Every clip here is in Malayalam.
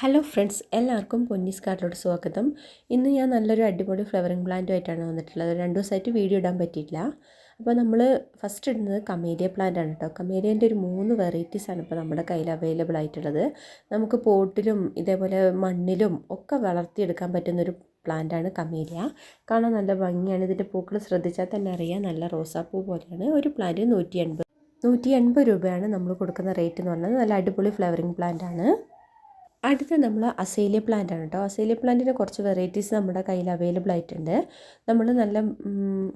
ഹലോ ഫ്രണ്ട്സ് എല്ലാവർക്കും പൊന്നീസ് കാർഡിലോട്ട് സ്വാഗതം. ഇന്ന് ഞാൻ നല്ലൊരു അടിപൊളി ഫ്ലവറിങ് പ്ലാന്റുമായിട്ടാണ് വന്നിട്ടുള്ളത്. രണ്ട് ദിവസമായിട്ട് വീഡിയോ ഇടാൻ പറ്റിയിട്ടില്ല. അപ്പോൾ നമ്മൾ ഫസ്റ്റ് ഇടുന്നത് കമേരിയ പ്ലാന്റ് ആണ് കേട്ടോ കമേരിയന്റെ ഒരു മൂന്ന് വെറൈറ്റീസ് ആണ് ഇപ്പോൾ നമ്മുടെ കയ്യിൽ അവൈലബിൾ ആയിട്ടുള്ളത്. നമുക്ക് പോട്ടിലും ഇതേപോലെ മണ്ണിലും ഒക്കെ വളർത്തിയെടുക്കാൻ പറ്റുന്നൊരു പ്ലാന്റാണ് കമേരിയ കാണാൻ നല്ല ഭംഗിയാണ്. ഇതിന്റെ പൂക്കൾ ശ്രദ്ധിച്ചാൽ തന്നെ അറിയാം. നല്ല റോസാപ്പൂ പോലെയാണ്. ഒരു പ്ലാന്റ് നൂറ്റി എൺപത് നൂറ്റി എൺപത് രൂപയാണ് നമ്മൾ കൊടുക്കുന്ന റേറ്റ് എന്ന് പറഞ്ഞാൽ നല്ല അടിപൊളി ഫ്ലവറിങ് പ്ലാന്റ് ആണ്. അടുത്ത നമ്മൾ അസേലിയ പ്ലാന്റ് ആണ് കേട്ടോ അസേലിയ പ്ലാന്റിന് കുറച്ച് വെറൈറ്റീസ് നമ്മുടെ കയ്യിൽ അവൈലബിൾ ആയിട്ടുണ്ട്. നമ്മൾ നല്ല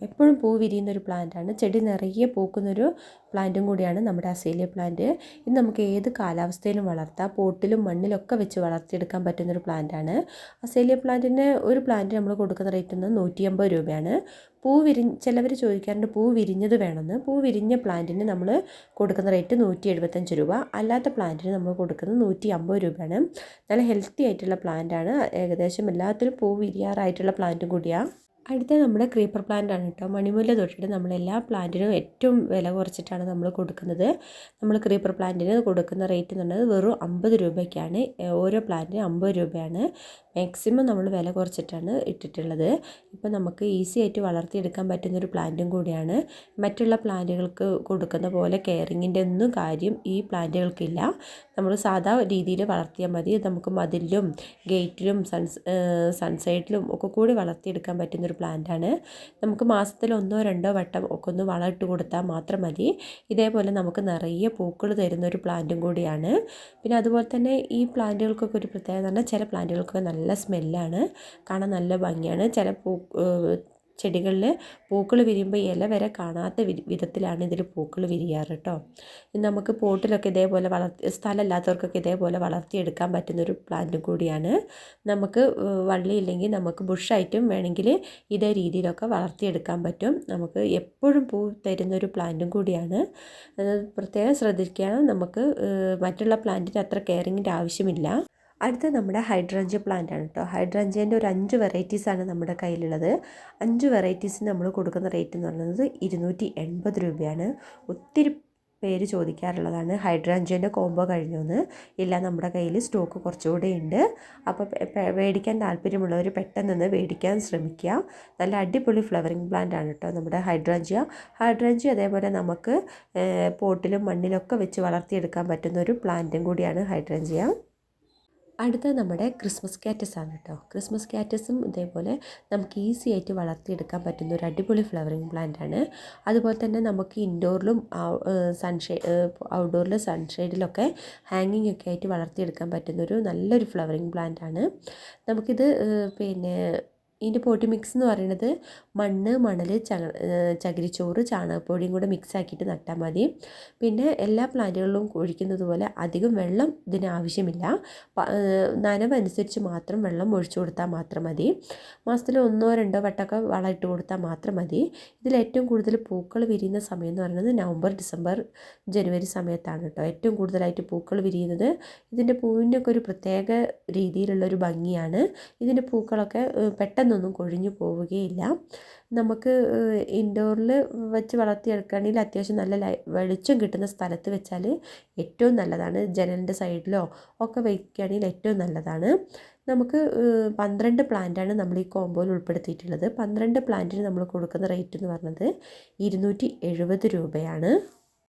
എപ്പോഴും പൂ വിരിയുന്ന ഒരു പ്ലാന്റാണ് ചെടി നിറയെ പൂക്കുന്നൊരു പ്ലാന്റും കൂടിയാണ് നമ്മുടെ അസേലിയ പ്ലാന്റ് ഇത് നമുക്ക് ഏത് കാലാവസ്ഥയിലും വളർത്താം. പോട്ടിലും മണ്ണിലൊക്കെ വെച്ച് വളർത്തിയെടുക്കാൻ പറ്റുന്നൊരു പ്ലാന്റാണ് അസേലിയ പ്ലാന്റിന് ഒരു പ്ലാന്റ് നമ്മൾ കൊടുക്കുന്ന റേറ്റ് എന്ന് നൂറ്റി അമ്പത് രൂപയാണ്. പൂ വിരി ചിലവർ ചോദിക്കാറുണ്ട് പൂ വിരിഞ്ഞത് വേണമെന്ന് പൂ വിരിഞ്ഞ പ്ലാന്റിന് നമ്മൾ കൊടുക്കുന്ന റേറ്റ് നൂറ്റി എഴുപത്തഞ്ച് രൂപ. അല്ലാത്ത പ്ലാന്റിന് നമ്മൾ കൊടുക്കുന്നത് നൂറ്റി അമ്പത് രൂപയാണ്. നല്ല ഹെൽത്തി ആയിട്ടുള്ള പ്ലാന്റാണ് ഏകദേശം എല്ലാത്തിലും പൂ വിരിയാറായിട്ടുള്ള പ്ലാന്റും കൂടിയാണ് അടുത്ത നമ്മുടെ ക്രീപ്പർ പ്ലാന്റ് ആണ് കേട്ടോ മണിമുല്ല തൊട്ടിട്ട് നമ്മൾ എല്ലാ പ്ലാന്റിനും ഏറ്റവും വില കുറച്ചിട്ടാണ് നമ്മൾ കൊടുക്കുന്നത്. നമ്മൾ ക്രീപ്പർ പ്ലാന്റിന് കൊടുക്കുന്ന റേറ്റ് എന്ന് പറഞ്ഞത് വെറും അമ്പത് രൂപയ്ക്കാണ് ഓരോ പ്ലാന്റിന് അമ്പത് രൂപയാണ്. മാക്സിമം നമ്മൾ വില കുറച്ചിട്ടാണ് ഇട്ടിട്ടുള്ളത്. ഇപ്പോൾ നമുക്ക് ഈസി ആയിട്ട് വളർത്തിയെടുക്കാൻ പറ്റുന്നൊരു പ്ലാന്റും കൂടിയാണ്. മറ്റുള്ള പ്ലാന്റുകൾക്ക് കൊടുക്കുന്ന പോലെ കെയറിങ്ങിന്റെ ഒന്നും കാര്യം ഈ പ്ലാന്റുകൾക്കില്ല നമ്മൾ സാധാ രീതിയിൽ വളർത്തിയാൽ മതി. നമുക്ക് മതിലിലും ഗേറ്റിലും സൺസ് സൺസൈഡിലും ഒക്കെ കൂടി വളർത്തിയെടുക്കാൻ പറ്റുന്നൊരു ആണ്. നമുക്ക് മാസത്തിൽ ഒന്നോ രണ്ടോ വട്ടം ഒക്കെ ഒന്ന് വളമിട്ട് കൊടുത്താൽ മാത്രം മതി. ഇതേപോലെ നമുക്ക് നിറയെ പൂക്കൾ തരുന്ന ഒരു പ്ലാന്റും കൂടിയാണ്. പിന്നെ അതുപോലെ തന്നെ ഈ പ്ലാന്റുകൾക്കൊക്കെ ഒരു പ്രത്യേകത പറഞ്ഞാൽ ചില പ്ലാന്റുകൾക്കൊക്കെ നല്ല സ്മെല്ലാണ് കാണാൻ നല്ല ഭംഗിയാണ്. ചില പൂ ചെടികളിൽ പൂക്കൾ വിരിയുമ്പോൾ ഇല വരെ കാണാത്ത വിധത്തിലാണ് ഇതിൽ പൂക്കൾ വിരിയാറ് കേട്ടോ നമുക്ക് പോട്ടിലൊക്കെ ഇതേപോലെ വളർത്തി സ്ഥലമില്ലാത്തവർക്കൊക്കെ ഇതേപോലെ വളർത്തിയെടുക്കാൻ പറ്റുന്നൊരു പ്ലാന്റും കൂടിയാണ്. നമുക്ക് വള്ളി വള്ളിയില്ലെങ്കിൽ നമുക്ക് ബുഷായിട്ടും വേണമെങ്കിൽ ഇതേ രീതിയിലൊക്കെ വളർത്തിയെടുക്കാൻ പറ്റും. നമുക്ക് എപ്പോഴും പൂ തരുന്നൊരു പ്ലാന്റും കൂടിയാണ്. പ്രത്യേകം ശ്രദ്ധിക്കുകയാണ് നമുക്ക് മറ്റുള്ള പ്ലാന്റിന് അത്ര കെയറിങ്ങിന്റെ ആവശ്യമില്ല. അടുത്ത നമ്മുടെ ഹൈഡ്രഞ്ച് പ്ലാന്റ് ആണ് കേട്ടോ ഹൈഡ്രഞ്ചേന്റെ ഒരു അഞ്ച് വെറൈറ്റീസാണ് നമ്മുടെ കയ്യിലുള്ളത്. അഞ്ച് വെറൈറ്റീസിന് നമ്മൾ കൊടുക്കുന്ന റേറ്റ് എന്ന് പറയുന്നത് ഇരുന്നൂറ്റി എൺപത് രൂപയാണ്. ഒത്തിരി പേര് ചോദിക്കാറുള്ളതാണ് ഹൈഡ്രാഞ്ചിന്റെ കോംബോ കഴിഞ്ഞോന്ന് ഇല്ല നമ്മുടെ കയ്യിൽ സ്റ്റോക്ക് കുറച്ചുകൂടെ ഉണ്ട്. അപ്പോൾ മേടിക്കാൻ താല്പര്യമുള്ളവർ പെട്ടെന്ന് മേടിക്കാൻ ശ്രമിക്കുക. നല്ല അടിപൊളി ഫ്ലവറിങ് പ്ലാന്റ് ആണ് കേട്ടോ നമ്മുടെ ഹൈഡ്രാഞ്ചിയ ഹൈഡ്രാഞ്ചിയ അതേപോലെ നമുക്ക് പോട്ടിലും മണ്ണിലൊക്കെ വെച്ച് വളർത്തിയെടുക്കാൻ പറ്റുന്ന ഒരു പ്ലാന്റും കൂടിയാണ് ഹൈഡ്രാഞ്ചിയ അടുത്ത നമ്മുടെ ക്രിസ്മസ് കാറ്റസ് ആണ് കേട്ടോ. ക്രിസ്മസ് കാറ്റസും ഇതേപോലെ നമുക്ക് ഈസി ആയിട്ട് വളർത്തിയെടുക്കാൻ പറ്റുന്ന ഒരു അടിപൊളി ഫ്ലവറിങ് പ്ലാന്റ് ആണ്. അതുപോലെ തന്നെ നമുക്ക് ഇൻഡോറിലും സൺഷെയ്ഡ് ഔട്ട്ഡോറിലും സൺഷെയ്ഡിലൊക്കെ ഹാങ്ങിങ് ഒക്കെ ആയിട്ട് വളർത്തിയെടുക്കാൻ പറ്റുന്ന ഒരു നല്ലൊരു ഫ്ലവറിങ് പ്ലാന്റ് ആണ്. നമുക്കിത് പിന്നെ ഇതിന്റെ പോട്ടി മിക്സ് എന്ന് പറയുന്നത് മണ്ണ് മണൽ ചക ചകിരിച്ചോറ് ചാണകപ്പൊടിയും കൂടെ മിക്സ് ആക്കിയിട്ട് നട്ടാൽ മതി. പിന്നെ എല്ലാ പ്ലാന്റുകളിലും ഒഴിക്കുന്നത് പോലെ അധികം വെള്ളം ഇതിന് ആവശ്യമില്ല. നനവനുസരിച്ച് മാത്രം വെള്ളം ഒഴിച്ചു കൊടുത്താൽ മാത്രം മതി. മാസത്തിൽ ഒന്നോ രണ്ടോ വട്ടമൊക്കെ വളം ഇട്ട് കൊടുത്താൽ മാത്രം മതി. ഇതിൽ ഏറ്റവും കൂടുതൽ പൂക്കൾ വിരിയുന്ന സമയം എന്ന് പറയുന്നത് നവംബർ ഡിസംബർ ജനുവരി സമയത്താണ് കേട്ടോ. ഏറ്റവും കൂടുതലായിട്ട് പൂക്കൾ വിരിയുന്നത് ഇതിന്റെ പൂവിന്റെയൊക്കെ ഒരു പ്രത്യേക രീതിയിലുള്ള ഒരു ഭംഗിയാണ്. ഇതിന്റെ പൂക്കളൊക്കെ പെട്ടെന്ന് പെട്ടെന്നൊന്നും കൊഴിഞ്ഞു പോവുകയില്ല. നമുക്ക് ഇൻഡോറിൽ വെച്ച് വളർത്തിയെടുക്കുകയാണെങ്കിൽ അത്യാവശ്യം നല്ല ലൈ വെളിച്ചം കിട്ടുന്ന സ്ഥലത്ത് വെച്ചാൽ ഏറ്റവും നല്ലതാണ്. ജനലിന്റെ സൈഡിലോ ഒക്കെ വയ്ക്കുകയാണെങ്കിൽ ഏറ്റവും നല്ലതാണ്. നമുക്ക് പന്ത്രണ്ട് പ്ലാന്റാണ് നമ്മൾ ഈ കോമ്പോയിൽ ഉൾപ്പെടുത്തിയിട്ടുള്ളത്. പന്ത്രണ്ട് പ്ലാന്റിന് നമ്മൾ കൊടുക്കുന്ന റേറ്റ് എന്ന് പറഞ്ഞത് ഇരുന്നൂറ്റി രൂപയാണ്.